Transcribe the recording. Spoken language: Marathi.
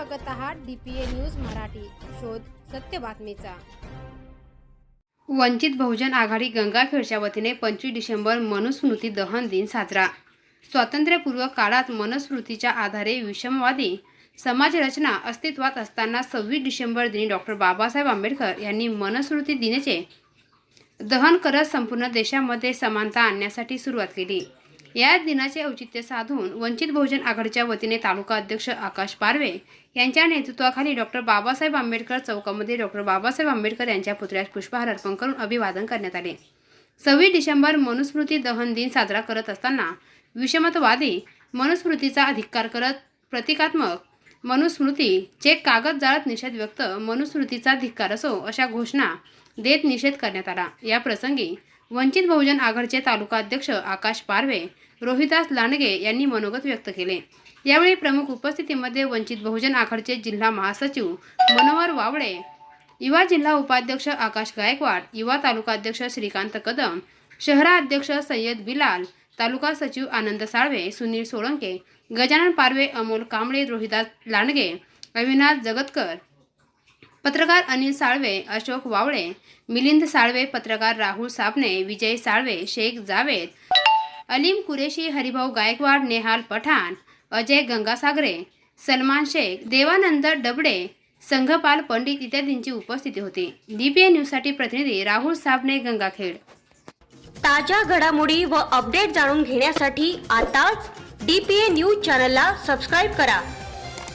बघत आहात D P A news Marathi. शोध सत्य बातमीचा. वंचित बहुजन आघाडी गंगाखेडच्या वतीने पंचवीस डिसेंबर मनुस्मृती दहन दिन साजरा. स्वातंत्र्यपूर्व काळात मनुस्मृतीच्या आधारे विषमवादी समाजरचना अस्तित्वात असताना सव्वीस डिसेंबर दिनी डॉक्टर बाबासाहेब आंबेडकर यांनी मनुस्मृती दिनाचे दहन करत संपूर्ण देशामध्ये समानता आणण्यासाठी सुरुवात केली. या दिनाचे औचित्य साधून वंचित बहुजन आघाडीच्या वतीने तालुका अध्यक्ष आकाश पारवे यांच्या नेतृत्वाखाली डॉक्टर बाबासाहेब आंबेडकर चौकामध्ये डॉक्टर बाबासाहेब आंबेडकर यांच्या पुतळ्यास पुष्पहार अर्पण करून अभिवादन करण्यात आले. सव्वीस डिसेंबर मनुस्मृती दहन दिन साजरा करत असताना विषमतवादी मनुस्मृतीचा अधिकार करत प्रतिकात्मक मनुस्मृतीचे कागद जाळत निषेध व्यक्त मनुस्मृतीचा धिक्कार असो अशा घोषणा देत निषेध करण्यात आला. या प्रसंगी वंचित बहुजन आघाडीचे तालुका अध्यक्ष आकाश पारवे रोहिदास लांडगे यांनी मनोगत व्यक्त केले. यावेळी प्रमुख उपस्थितीमध्ये वंचित बहुजन आघाडीचे जिल्हा महासचिव मनोहर वावळे युवा जिल्हा उपाध्यक्ष आकाश गायकवाड युवा तालुका अध्यक्ष श्रीकांत कदम शहराध्यक्ष सय्यद बिलाल तालुका सचिव आनंद साळवे सुनील सोळंके गजानन पारवे अमोल कांबळे रोहिदास लांडगे अविनाश जगतकर पत्रकार अनिल साळवे अशोक वावळे मिलिंद साळवे पत्रकार राहुल साबणे विजय साळवे शेख जावेद अलीम कुरेशी हरिभाऊ गायकवाड नेहाल पठाण अजय गंगासागरे सलमान शेख देवानंद डबडे संघपाल पंडित इत्यादींची उपस्थिती होती. डीपीए न्यूजसाठी प्रतिनिधी राहुल साबणे गंगाखेड. ताज्या घडामोडी व अपडेट जाणून घेण्यासाठी आताच डी पी ए न्यूज चॅनलला सबस्क्राईब करा.